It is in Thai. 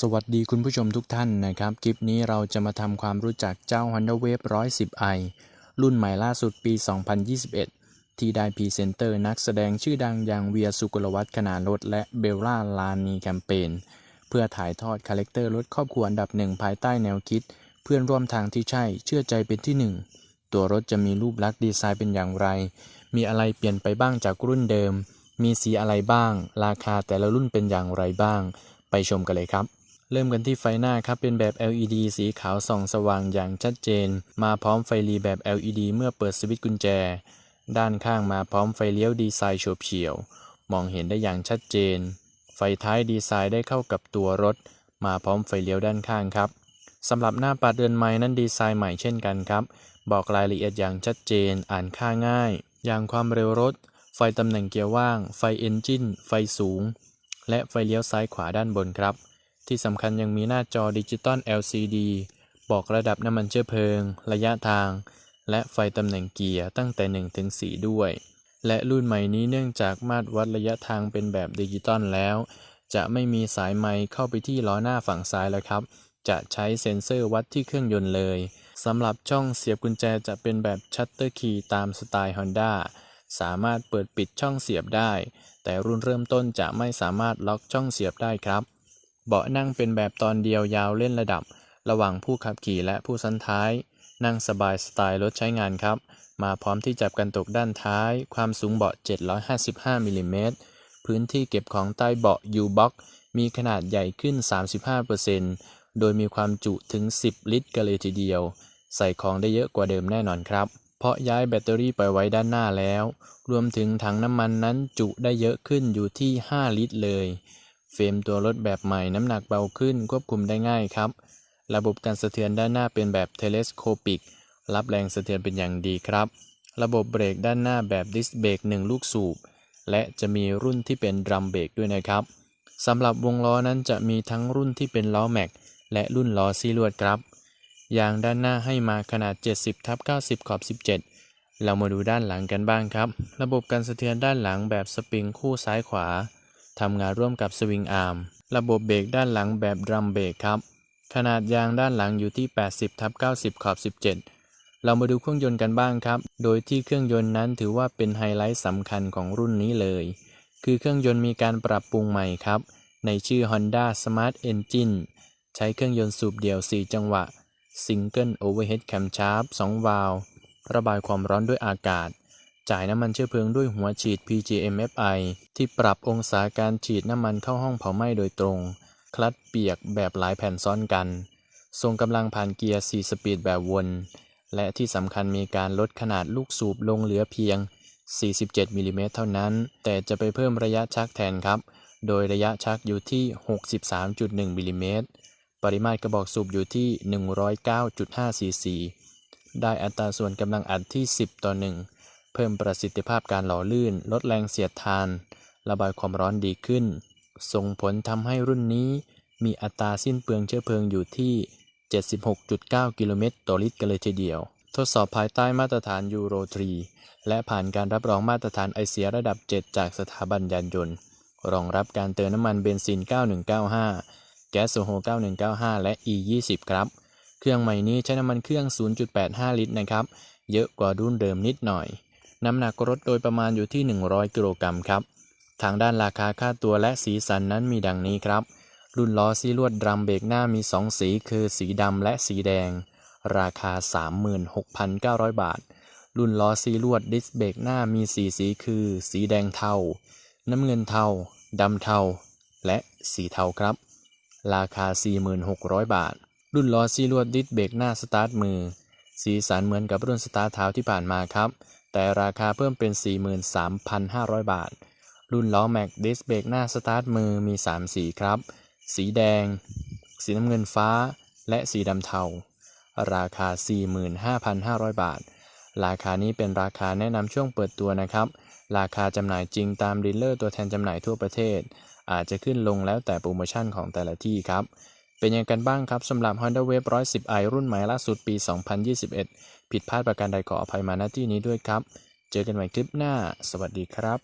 สวัสดีคุณผู้ชมทุกท่านนะครับ คลิปนี้เราจะมาทำความรู้จักเจ้า Honda Wave 110i รุ่นใหม่ล่าสุดปี 2021 ที่ได้พรีเซนเตอร์นักแสดงชื่อดังอย่างเวียสุกุลวัฒน์ขนานรถและเบลล่าลานีแคมเปญเพื่อถ่ายทอดคาแรคเตอร์รถครอบครัวอันดับหนึ่งภายใต้แนวคิด เพื่อนร่วมทางที่ใช่เชื่อใจเป็นที่หนึ่งตัวรถจะมีรูปลักษณ์ดีไซน์เป็นอย่างไร มีอะไรเปลี่ยนไปบ้างจากรุ่นเดิม มีสีอะไรบ้าง ราคาแต่ละรุ่นเป็นอย่างไรบ้าง ไปชมกันเลยครับ เริ่มกันที่ไฟหน้าครับเป็นแบบ LED สีขาวส่องสว่างอย่างชัดเจน มาพร้อมไฟรีแบบ LED เมื่อเปิดสวิตช์กุญแจ ด้านข้างมาพร้อมไฟเลี้ยวดีไซน์โฉบเฉี่ยว มองเห็นได้อย่างชัดเจน ไฟท้ายดีไซน์ได้เข้ากับตัวรถ มาพร้อมไฟเลี้ยวด้านข้างครับสำหรับหน้าปัดเรือนไม้นั้นดีไซน์ใหม่เช่นกันครับ บอกรายละเอียดอย่างชัดเจน อ่านค่าง่าย อย่างความเร็วรถ ไฟตำแหน่งเกียร์ว่าง ไฟเอนจินไฟสูง และไฟเลี้ยวซ้ายขวาด้านบนครับ ที่สำคัญยังมีหน้าจอดิจิตอล LCD บอกระดับน้ำมันเชื้อเพลิง ระยะทาง และไฟตำแหน่งเกียร์ตั้งแต่ 1 ถึง 4 ด้วย และรุ่นใหม่นี้เนื่องจากมาตรวัดระยะทางเป็นแบบดิจิตอลแล้ว จะไม่มีสายไมค์เข้าไปที่ล้อหน้าฝั่งซ้ายแล้วครับ จะใช้เซ็นเซอร์วัดที่เครื่องยนต์เลยสำหรับช่องเสียบกุญแจจะเป็นแบบชัตเตอร์คีย์ตามสไตล์ Honda สามารถเปิดปิดช่องเสียบได้ แต่รุ่นเริ่มต้นจะไม่สามารถล็อกช่องเสียบได้ครับ เบาะนั่งเป็นแบบตอนเดียวยาวเล่นระดับ ระหว่างผู้ขับขี่และผู้ซ้อนท้าย นั่งสบายสไตล์รถใช้งานครับ มาพร้อมที่จับกันตกด้านท้าย ความสูงเบาะ 755มิลลิเมตรพื้นที่เก็บของใต้เบาะ U-Box มีขนาดใหญ่ขึ้น 35%โดยมีความจุถึง 10 ลิตรกันเลยทีเดียว ใส่ของได้เยอะกว่าเดิมแน่นอนครับ เพราะย้ายแบตเตอรี่ไปไว้ด้านหน้าแล้ว รวมถึงถังน้ำมันนั้นจุได้เยอะขึ้นอยู่ที่ 5 ลิตรเลย เฟรมตัวรถแบบใหม่น้ำหนักเบาขึ้นควบคุมได้ง่ายครับ ระบบการสะเทือนด้านหน้าเป็นแบบเทเลสโคปิก รับแรงสะเทือนเป็นอย่างดีครับ ระบบเบรกด้านหน้าแบบดิสเบรก1 ลูกสูบ และจะมีรุ่นที่เป็นดรัมเบรกด้วยนะครับสำหรับวงล้อนั้นจะมีทั้งรุ่นที่เป็นล้อแม็กและรุ่นล้อซีลวดครับ ยางด้านหน้าให้มาขนาด 70ทับ90 ขอบ 17 เรามาดูด้านหลังกันบ้างครับ ระบบการสะเทือนด้านหลังแบบสปริงคู่ซ้ายขวา ทำงานร่วมกับสวิงอาร์ม ระบบเบรกด้านหลังแบบดรัมเบรกครับ ขนาดยางด้านหลังอยู่ที่ 80ทับ90 ขอบ 17 เรามาดูเครื่องยนต์กันบ้างครับ โดยที่เครื่องยนต์นั้นถือว่าเป็นไฮไลท์สำคัญของรุ่นนี้เลย คือเครื่องยนต์มีการปรับปรุงใหม่ครับ ในชื่อ Honda Smart Engine ใช้เครื่องยนต์สูบเดี่ยว 4 จังหวะ Single Overhead Camshaft 2 วาล์วระบายความร้อนด้วยอากาศ จ่ายน้ำมันเชื้อเพลิงด้วยหัวฉีด PGMFI ที่ปรับองศาการฉีดน้ำมันเข้าห้องเผาไหม้โดยตรง คลัตเปียกแบบหลายแผ่นซ้อนกัน ทรงกำลังผ่านเกียร์ 4 สปีดแบบวน และที่สำคัญมีการลดขนาดลูกสูบลงเหลือเพียง 47มิลลิเมตรเท่านั้น แต่จะไปเพิ่มระยะชักแทนครับ โดยระยะชักอยู่ที่ 63.1มิลลิเมตร ปริมาตรกระบอกสูบอยู่ที่ 109.5 ซีซี ได้อัตราส่วนกำลังอัดที่ 10 ต่อ 1 เพิ่มประสิทธิภาพการหล่อลื่น ลดแรงเสียดทาน ระบายความร้อนดีขึ้น ส่งผลทำให้รุ่นนี้ มีอัตราสิ้นเปลืองเชื้อเพลิงอยู่ที่ 76.9 กิโลเมตรต่อลิตรกันเลยทีเดียว ทดสอบภายใต้มาตรฐานยูโร 3 และผ่านการรับรองมาตรฐานไอเสียระดับ 7 จากสถาบันยานยนต์ รองรับการเติมน้ำมันเบนซิน 9195 แก๊สโซโฮ9195 และ E20 ครับ เครื่องใหม่นี้ใช้น้ำมันเครื่อง 0.85 ลิตรนะครับ เยอะกว่ารุ่นเดิมนิดหน่อย น้ำหนักรถโดยประมาณอยู่ที่ 100 กิโลกรัมครับ ทางด้านราคาค่าตัวและสีสันนั้นมีดังนี้ครับ รุ่นล้อซีลวดดรัมเบรกหน้ามี 2 สีคือสีดำและสีแดง ราคา 36,900 บาท รุ่นล้อซีลวดดิสเบรกหน้ามี 4 สีคือ สีแดงเทา น้ำเงินเทาดำเทา และสีเทาครับ ราคา 46,000บาท รุ่นล้อซีลวดดิสเบรกหน้าสตาร์ทมือ สีสันเหมือนกับรุ่นสตาร์ทเท้าที่ผ่านมาครับ แต่ราคาเพิ่มเป็น 43,500 บาท รุ่นล้อแม็กดิสเบรกหน้าสตาร์ทมือมี 3 สีครับ สีแดง สีน้ำเงินฟ้า และสีดำเทา ราคา 45,500 บาท ราคานี้เป็นราคาแนะนำช่วงเปิดตัวนะครับ ราคาจำหน่ายจริงตามดีลเลอร์ตัวแทนจำหน่ายทั่วประเทศ อาจจะขึ้นลงแล้วแต่โปรโมชั่นของแต่ละที่ครับ เป็นยังไงกันบ้างครับสำหรับ Honda Wave 110i รุ่นใหม่ล่าสุดปี 2021 ผิดพลาดประการใดขออภัยมาณที่นี้ด้วยครับ เจอกันใหม่คลิปหน้า สวัสดีครับ